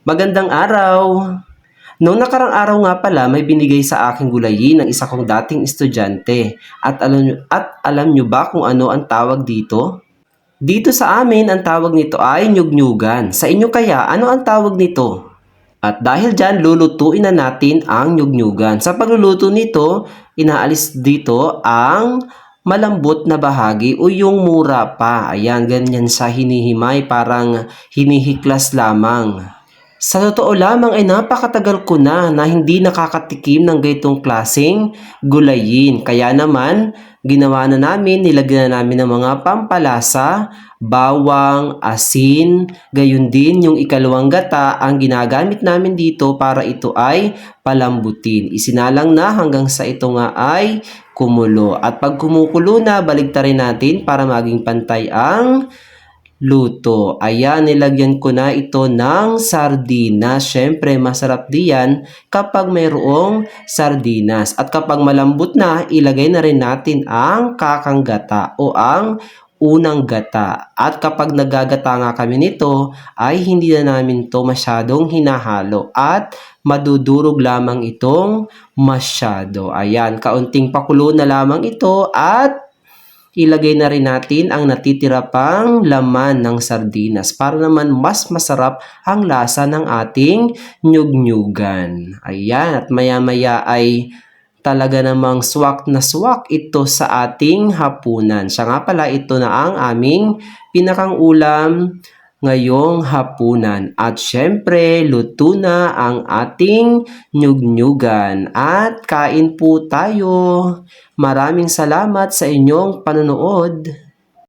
Magandang araw! Noong nakarang araw nga pala, may binigay sa aking gulayin ng isa kong dating estudyante. At alam, at alam nyo ba kung ano ang tawag dito? Dito sa amin, ang tawag nito ay nyugnyugan. Sa inyo kaya, ano ang tawag nito? At dahil dyan, lulutuin na natin ang nyugnyugan. Sa pagluluto nito, inaalis dito ang malambot na bahagi o yung mura pa. Ayan, ganyan sa hinihimay, parang hinihiklas lamang. Sa totoo lamang ay napakatagal ko na na hindi nakakatikim ng gaytong klaseng gulayin. Kaya naman, ginawa na namin, nilagyan na namin ng mga pampalasa, bawang, asin, gayon din yung ikalawang gata ang ginagamit namin dito para ito ay palambutin. Isinalang na hanggang sa ito nga ay kumulo. At pag kumukulo na, baligtarin natin para maging pantay ang luto. Ayan, nilagyan ko na ito ng sardinas. Siyempre, masarap diyan kapag mayroong sardinas. At kapag malambot na, ilagay na rin natin ang kakang gata o ang unang gata. At kapag nagagata nga kami nito, ay hindi na namin to masyadong hinahalo at madudurog lamang itong masyado. Ayan, kaunting pakulo na lamang ito at ilagay na rin natin ang natitira pang laman ng sardinas para naman mas masarap ang lasa ng ating nyugnyugan. Ayan, at maya-maya ay talaga namang swak na swak ito sa ating hapunan. Siya nga pala, ito na ang aming pinakang ulam ngayong hapunan. At syempre, luto na ang ating nyugnyugan. At kain po tayo. Maraming salamat sa inyong panonood.